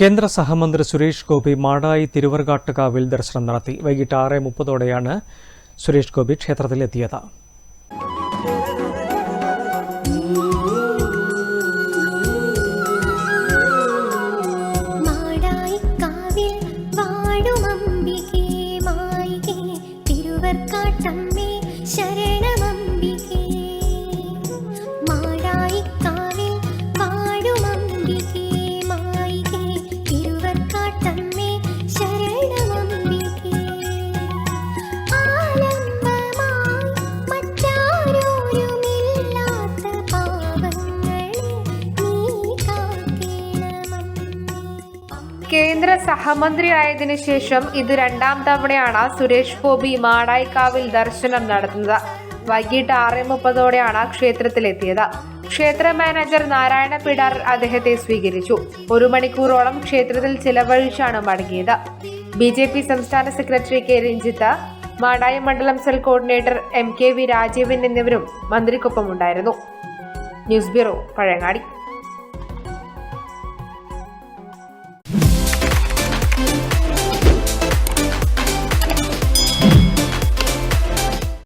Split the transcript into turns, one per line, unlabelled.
കേന്ദ്ര സഹമന്ത്രി സുരേഷ് ഗോപി മാടായി തിരുവർഗാട്ടുകാവിൽ ദർശനം നടത്തി. വൈകിട്ട് ആറ് മുപ്പതോടെയാണ് സുരേഷ് ഗോപി ക്ഷേത്രത്തിലെത്തിയത്.
മാടായിക്കാവിൽ
കേന്ദ്ര സഹമന്ത്രിയായതിനു ശേഷം ഇത് രണ്ടാം തവണയാണ് സുരേഷ് ഗോപി മാടായിക്കാവിൽ ദർശനം നടത്തുന്നത്. വൈകിട്ട് ആറ് മുപ്പതോടെയാണ് ക്ഷേത്രത്തിലെത്തിയത്. ക്ഷേത്ര മാനേജർ നാരായണ പിടാർ അദ്ദേഹത്തെ സ്വീകരിച്ചു. ഒരു മണിക്കൂറോളം ക്ഷേത്രത്തിൽ ചിലവഴിച്ചാണ് മടങ്ങിയത്. ബി ജെ പി സംസ്ഥാന സെക്രട്ടറി കെ രഞ്ജിത്ത് മാടായി മണ്ഡലം cell coordinator M K V Rajeevan എന്നിവരും മന്ത്രിക്കൊപ്പമുണ്ടായിരുന്നു. News bureau Pazhayangadi.